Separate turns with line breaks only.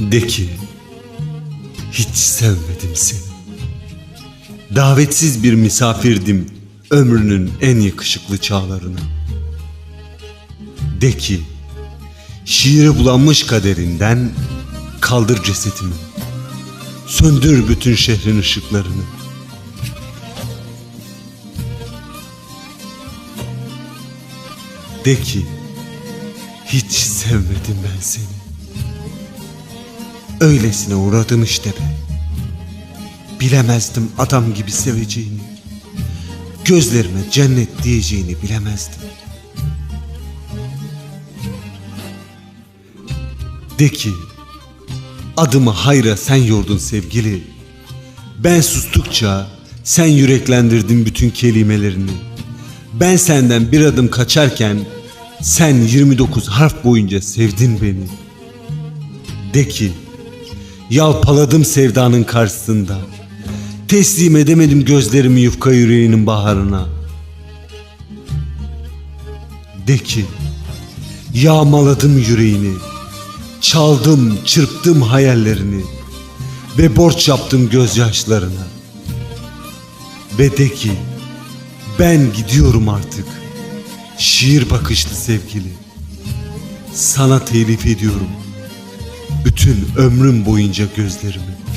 De ki hiç sevmedim seni. Davetsiz bir misafirdim ömrünün en yakışıklı çağlarına. De ki şiire bulanmış kaderinden kaldır cesetimi. Söndür bütün şehrin ışıklarını. De ki hiç sevmedim ben seni. Öylesine uğradım işte be. Bilemezdim adam gibi seveceğini. Gözlerime cennet diyeceğini bilemezdim. De ki adımı hayra sen yordun sevgili. Ben sustukça sen yüreklendirdin bütün kelimelerini. Ben senden bir adım kaçarken sen 29 harf boyunca sevdin beni. De ki yalpaladım sevdanın karşısında. Teslim edemedim gözlerimi yufka yüreğinin baharına. De ki yağmaladım yüreğini. Çaldım, çırptım hayallerini ve borç yaptım gözyaşlarına. Ve de ki ben gidiyorum artık. Şiir bakışlı sevgili. Sana telif ediyorum. Bütün ömrüm boyunca gözlerimi.